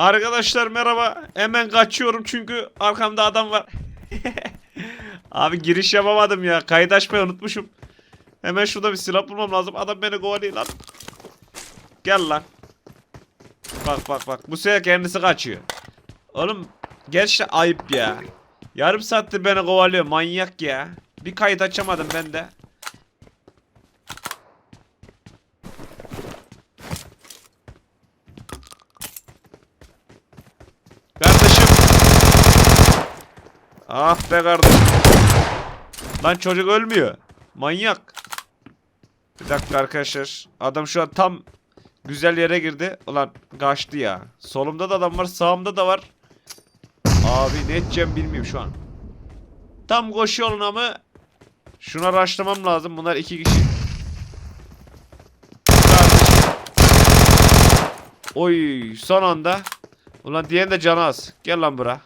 Arkadaşlar merhaba. Hemen kaçıyorum çünkü arkamda adam var. Abi giriş yapamadım ya. Kayıt açmayı unutmuşum. Hemen şurada bir silah bulmam lazım. Adam beni kovalıyor lan. Gel lan. Bak bak bak. Bu sefer kendisi kaçıyor. Oğlum gerçekten ayıp ya. Yarım saattir beni kovalıyor. Manyak ya. Bir kayıt açamadım ben de. Kardeşim. Ah be kardeşim. Lan çocuk ölmüyor. Manyak. Bir dakika arkadaşlar. Adam şu an tam güzel yere girdi. Ulan kaçtı ya. Solumda da adam var. Sağımda da var. Abi ne edeceğim bilmiyorum şu an. Tam koşuyor ama şuna raşlamam lazım. Bunlar iki kişi. Oy son anda. Ulan diyen de canı az. Gel lan bura.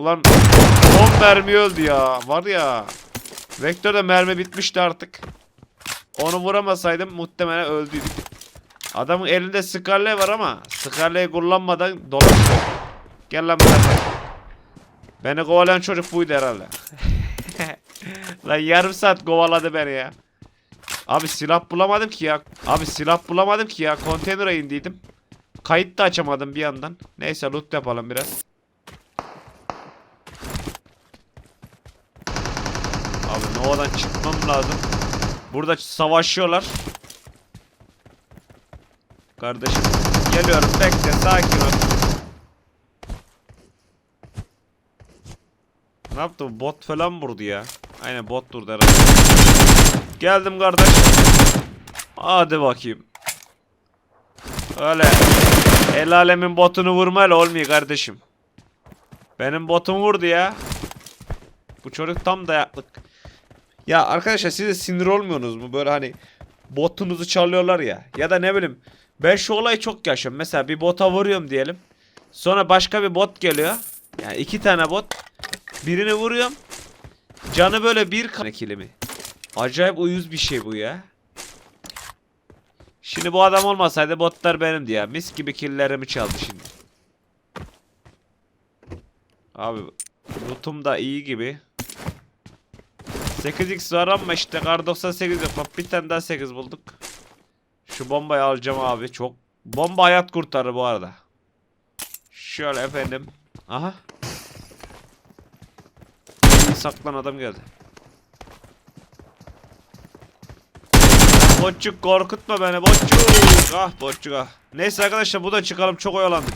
Ulan 10 mermi öldü ya. Var ya. Vektörde mermi bitmişti artık. Onu vuramasaydım muhtemelen öldüydük. Adamın elinde Scarlet var ama Scarlet'i kullanmadan dolaştı. Gel lan buraya. Beni kovalayan çocuk buydu herhalde. lan yarım saat kovaladı beni ya. Abi silah bulamadım ki ya. Abi silah bulamadım ki ya. Konteynere indiydim. Kayıt da açamadım bir yandan. Neyse loot yapalım biraz. Çıkmam lazım. Burada savaşıyorlar. Kardeşim geliyorum bekle sakin ol. Ne yaptı bu? bot falan vurdu ya. Aynen bot durdu herhalde. Geldim kardeş. Hadi bakayım. Öyle. El alemin botunu vurmayla olmuyor kardeşim. Benim botum vurdu ya. Bu çocuk tam dayaklık. Ya arkadaşlar siz de sinir olmuyorsunuz mu? Böyle hani botunuzu çalıyorlar ya. Ya da ne bileyim. Ben şu olayı çok yaşıyorum. Mesela bir bota vuruyorum diyelim. Sonra başka bir bot geliyor. Yani iki tane bot. Birini vuruyorum. Canı böyle bir kan kilimi. Acayip uyuz bir şey bu ya. Şimdi bu adam olmasaydı botlar benimdi ya. Mis gibi killerimi çaldı şimdi. Abi lootum da iyi gibi. 8x var ama işte kar 98 yok. Bir tane daha 8 bulduk. Şu bombayı alacağım abi. Çok bomba hayat kurtarır bu arada. Şöyle efendim. Aha. Saklan adam geldi. Boçuk korkutma beni boçuk. Ah boçuk ah. Neyse arkadaşlar bu da çıkalım çok oyalandık.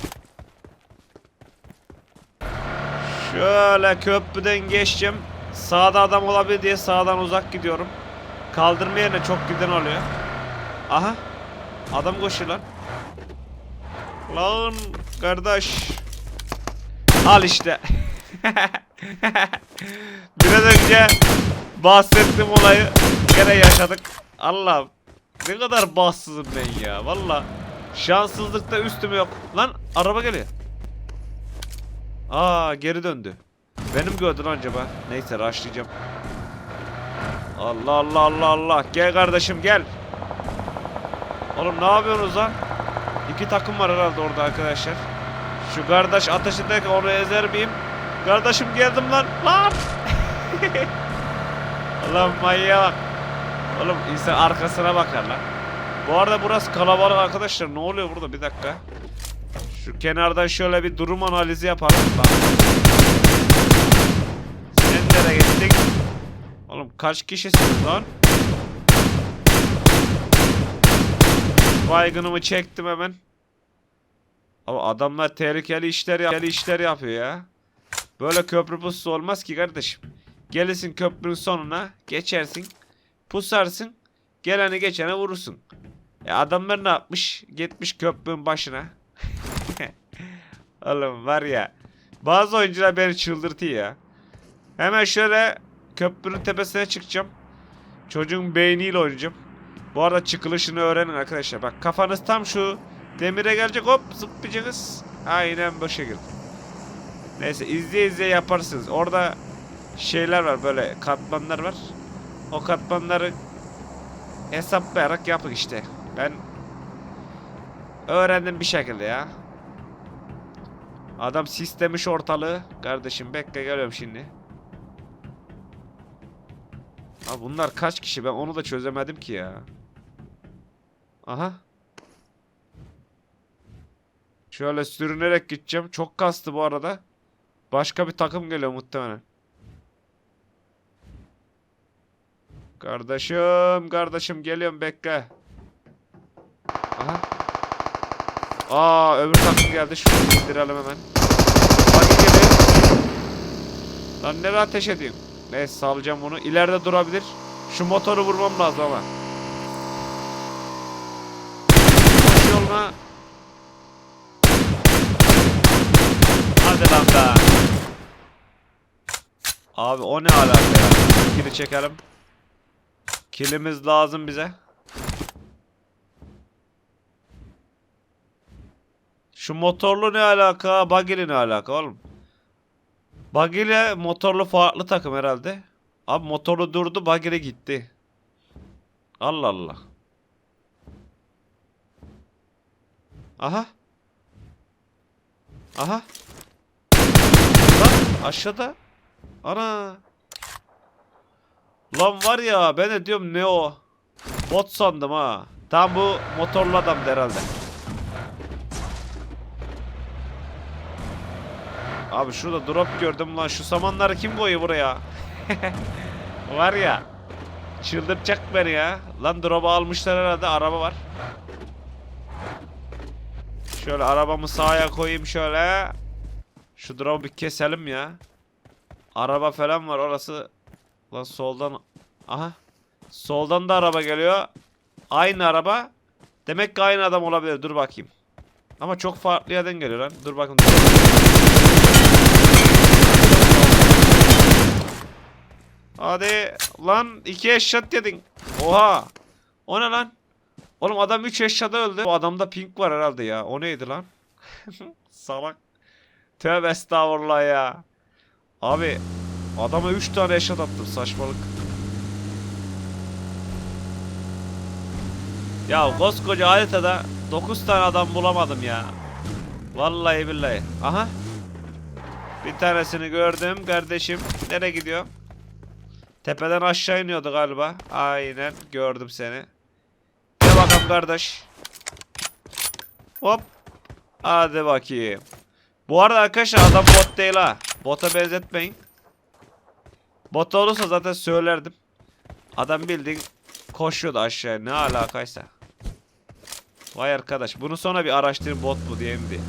Şöyle köprüden geçeceğim. Sağda adam olabilir diye sağdan uzak gidiyorum. Kaldırma yerine çok giden oluyor. Aha. Adam koşuyor lan. Lan kardeş. Al işte. Biraz önce bahsettiğim olayı gene yaşadık. Allah'ım ne kadar bahtsızım ben ya. Valla şanssızlıkta üstüme yok. Lan araba geliyor. Aa geri döndü. Benim gördün acaba. Neyse rushlayacağım. Allah Allah Allah Allah. Gel kardeşim gel. Oğlum ne yapıyorsunuz lan? İki takım var herhalde orada arkadaşlar. Şu kardeş ateş ederken onu ezer miyim? Kardeşim geldim lan. Lan. Ulan manyak. Oğlum insan arkasına bakar lan. Bu arada burası kalabalık arkadaşlar. Ne oluyor burada? Bir dakika. Şu kenardan şöyle bir durum analizi yapalım. Bak. Sen nereye gittin? Oğlum kaç kişisiniz lan? Baygınımı çektim hemen. Ama adamlar tehlikeli işler, tehlikeli işler yapıyor ya. Böyle köprü pusu olmaz ki kardeşim. Gelirsin köprünün sonuna, geçersin, pusarsın, geleni geçene vurursun. E adamlar ne yapmış? Gitmiş köprünün başına. Oğlum var ya. Bazı oyuncular beni çıldırtıyor ya. Hemen şöyle köprünün tepesine çıkacağım. Çocuğun beyniyle oynayacağım. Bu arada çıkılışını öğrenin arkadaşlar. Bak kafanız tam şu demire gelecek hop zıplayacaksınız. Aynen bu şekilde. Neyse izleye izleye yaparsınız. Orada şeyler var böyle katmanlar var. O katmanları hesaplayarak yapın işte. Ben Öğrendim bir şekilde ya. Adam sistemiş ortalığı. Kardeşim bekle geliyorum şimdi. Abi bunlar kaç kişi ben onu da çözemedim ki ya. Aha. Şöyle sürünerek gideceğim. Çok kastı bu arada. Başka bir takım geliyor muhtemelen. Kardeşim, kardeşim geliyorum bekle. Aha. Aa öbür takım geldi. Şunu indirelim hemen. Bak geliyor. Lan nereye ateş edeyim? Neyse salacağım bunu. İleride durabilir. Şu motoru vurmam lazım ama. Koş yoluna. Hadi lan be. Abi o ne alaka ya? Kili çekelim. Kilimiz lazım bize. Şu motorlu ne alaka? Buggy'li ne alaka oğlum? Buggy motorlu farklı takım herhalde. Abi motorlu durdu, buggy gitti. Allah Allah. Aha. Aha. Lan aşağıda. Ana. Lan var ya ben de diyorum ne o? Bot sandım ha. Tam bu motorlu adam herhalde. Abi şurada drop gördüm lan. Şu samanları kim koyuyor buraya? var ya. Çıldırtacak beni ya. Lan drop'u almışlar herhalde. Araba var. Şöyle arabamı sağa koyayım şöyle. Şu drop'u bir keselim ya. Araba falan var orası. Lan soldan. Aha. Soldan da araba geliyor. Aynı araba. Demek ki aynı adam olabilir. Dur bakayım. Ama çok farklı yerden geliyor lan. Dur bakın. Hadi lan iki eşyat dedin. Oha. O ne lan? Oğlum adam 3 eşyada öldü. Bu adamda pink var herhalde ya. O neydi lan? Salak. Tövbe estağfurullah ya. Abi adama 3 tane eşyat attım saçmalık. Ya koskoca haritada 9 tane adam bulamadım ya. Vallahi billahi. Aha. Bir tanesini gördüm kardeşim. Nereye gidiyor? Tepeden aşağı iniyordu galiba. Aynen gördüm seni. Gel bakalım kardeş. Hop. Hadi bakayım. Bu arada arkadaşlar adam bot değil ha. Bota benzetmeyin. Bot olursa zaten söylerdim. Adam bildiğin koşuyordu aşağıya. Ne alakaysa. Vay arkadaş. Bunu sonra bir araştırın bot mu diye mi diye.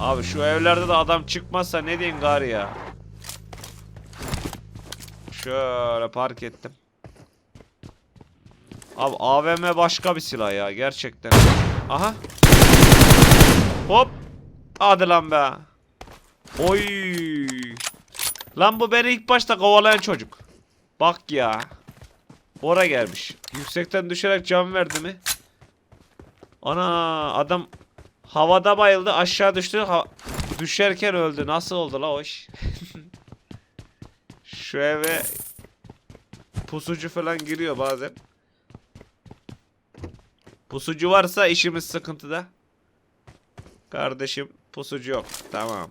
Abi şu evlerde de adam çıkmazsa ne diyeyim gari ya. Şöyle park ettim. Abi AVM başka bir silah ya gerçekten. Aha. Hop. Hadi lan be. Oy. Lan bu beni ilk başta kovalayan çocuk. Bak ya. Ora gelmiş. Yüksekten düşerek can verdi mi? Ana adam havada bayıldı aşağı düştü. Ha- düşerken öldü. Nasıl oldu la o? Şu eve pusucu falan giriyor bazen. Pusucu varsa işimiz sıkıntıda. Kardeşim pusucu yok. Tamam.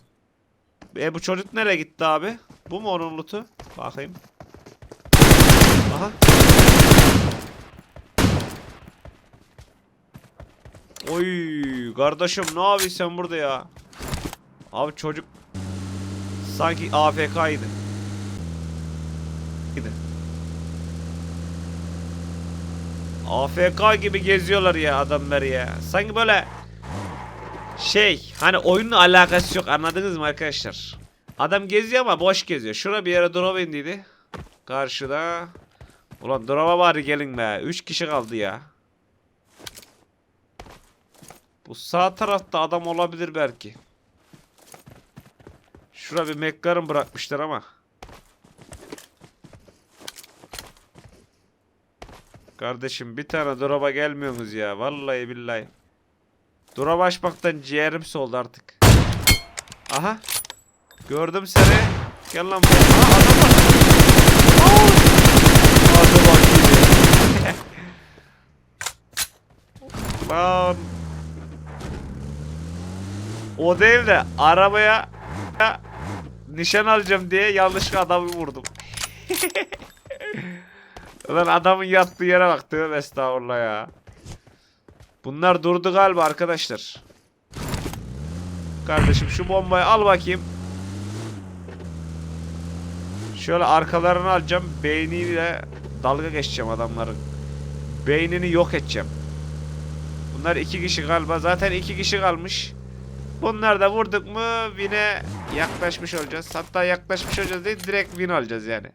E bu çocuk nereye gitti abi? Bu mu onun lootu? Bakayım. Aha. Oy kardeşim ne yapıyorsun sen burada ya? Abi çocuk sanki AFK'ydı. AFK gibi geziyorlar ya adamlar ya. Sanki böyle şey hani oyunla alakası yok anladınız mı arkadaşlar? Adam geziyor ama boş geziyor. Şura bir yere drop indiydi. Karşıda. Ulan drop'a bari gelin be. 3 kişi kaldı ya. Bu sağ tarafta adam olabilir belki. Şura bir McLaren bırakmışlar ama. Kardeşim bir tane drop'a gelmiyorsunuz ya. Vallahi billahi. Drop açmaktan ciğerim soldu artık. Aha. Gördüm seni. Gel lan buraya. Aha adam var. Hadi bakayım. Lan. O değil de arabaya nişan alacağım diye yanlışlıkla adamı vurdum. Lan adamın yattığı yere bak. Tövbe estağfurullah ya. Bunlar durdu galiba arkadaşlar. Kardeşim şu bombayı al bakayım. Şöyle arkalarını alacağım. Beyniyle dalga geçeceğim adamların. Beynini yok edeceğim. Bunlar iki kişi galiba. Zaten iki kişi kalmış. Bunlar da vurduk mu win'e yaklaşmış olacağız. Hatta yaklaşmış olacağız değil direkt win alacağız yani.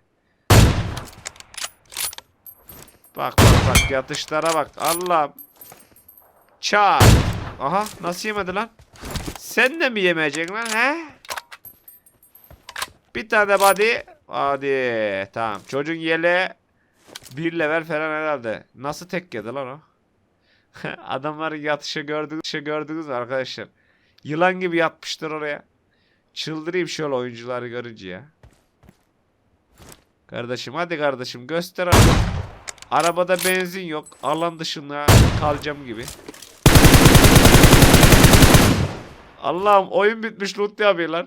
Bak bak bak yatışlara bak. Allah'ım. Çağ. Aha nasıl yemedi lan? Sen de mi yemeyeceksin lan he? Bir tane body. Hadi tamam. Çocuğun yele bir level falan herhalde. Nasıl tek yedi lan o? Adamların yatışı gördünüz, yatışı gördünüz arkadaşlar? Yılan gibi yatmıştır oraya. Çıldırayım şöyle oyuncuları görünce ya. Kardeşim hadi kardeşim göster abi. Arabada benzin yok. Alan dışında kalacağım gibi. Allah'ım oyun bitmiş loot yapıyorlar.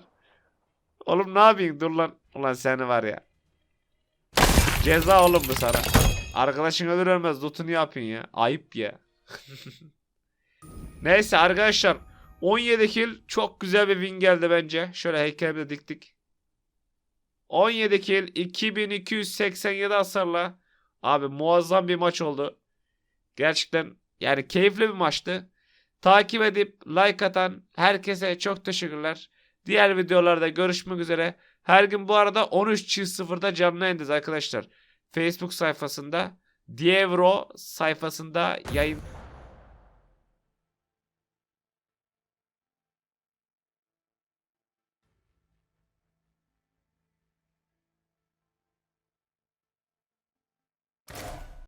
Oğlum ne yapayım dur lan. Ulan seni var ya. Ceza oğlum bu sana. Arkadaşın ölür ölmez lootunu yapın ya. Ayıp ya. Neyse arkadaşlar. 17 kill çok güzel bir win geldi bence. Şöyle heykelimi de diktik. 17 kill 2287 hasarla. Abi muazzam bir maç oldu. Gerçekten yani keyifli bir maçtı. Takip edip like atan herkese çok teşekkürler. Diğer videolarda görüşmek üzere. Her gün bu arada 13.00'da canlı yayındayız arkadaşlar. Facebook sayfasında Dievro sayfasında yayın